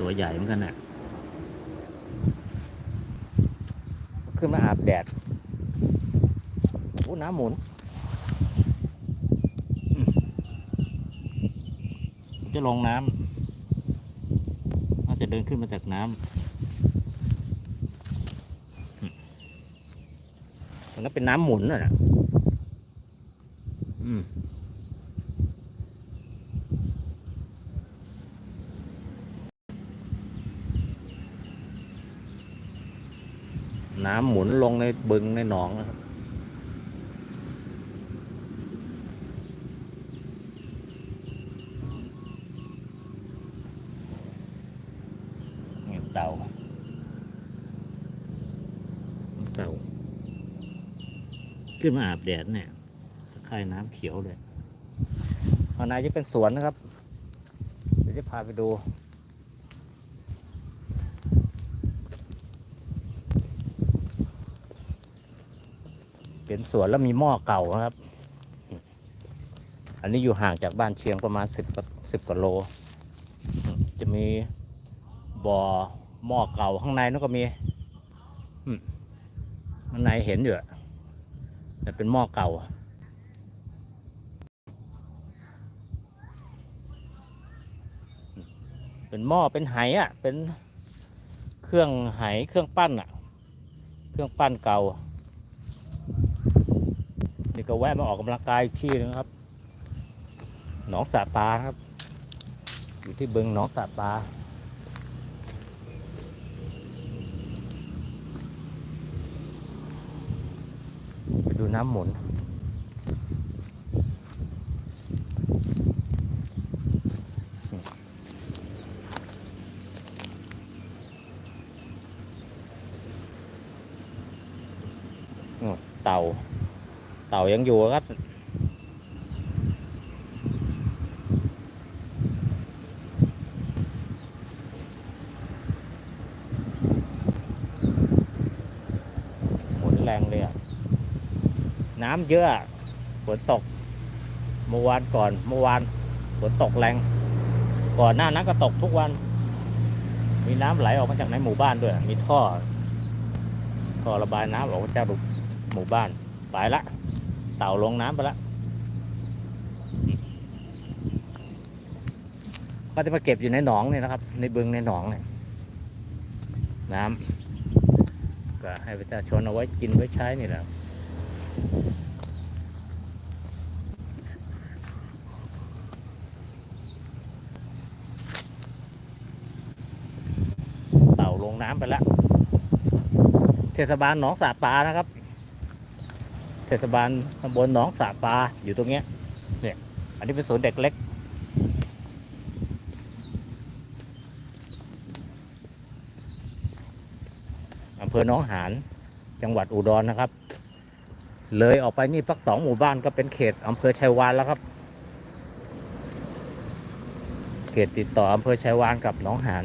ตัวใหญ่เหมือนกันน่ะ ขึ้นมาอาบแดดโอ้น้ำหมุนอืมจะลงน้ำน่าจะเดินขึ้นมาจากน้ำอืมตรงนั้นเป็นน้ำหมุนน่ะนะอืม น้ำหมุนลงในบึงในหนองนะครับนี่เต่าเต่า ขึ้นมาอาบแดดเนี่ยตะไคร่น้ำเขียวเลยข้างในจะเป็นสวนนะครับ เดี๋ยวจะพาไปดู เป็นสวนแล้วมีหม้อเก่านะครับ อันนี้อยู่ห่างจากบ้านเชียงประมาณสิบสิบกว่าโล จะมีบ่อหม้อเก่าข้างในนั่นก็มีข้างในเห็นอยู่อะแต่เป็นหม้อเก่าเป็นหม้อเป็นไหอะ เป็นเครื่องไหเครื่องปั้นอะ เครื่องปั้นเก่า ก็แวะมาออกกำลังกายที่นึงครับ หนองสาปาครับ อยู่ที่เบึงหนองสาปาไปดูน้ำหมุนเต่า เต่ายังอยู่ครับ หมุนแรงเลยอะ น้ำเยอะฝนตก เมื่อวานก่อน เมื่อวานฝนตกแรง ก่อนหน้านั้นก็ตกทุกวัน มีน้ำไหลออกมาจากในหมู่บ้านด้วย มีท่อท่อระบายน้ำออกมาจากหมู่บ้านไปละ เต่าลงน้ำไปและก็จะมาเก็บอยู่ในหนองเนี่ยนะครับ ในบึงในหนองเนี่ยน้ำก็ให้ประชาชนเอาไว้กินไว้ใช้นี่แหละเต่าลงน้ำไปแล้ว เทศบาลหนองสาปานะครับ เทศบาลตำบลหนองสาปาอยู่ตรงเนี้ยเนี่ยอันนี้เป็นศูนย์เด็กเล็ก อำเภอหนองหานจังหวัดอุดรนะครับ เลยออกไปนี่พักสองหมู่บ้านก็เป็นเขตอำเภอชัยวานแล้วครับ เขตติดต่ออำเภอชัยวานกับหนองหาน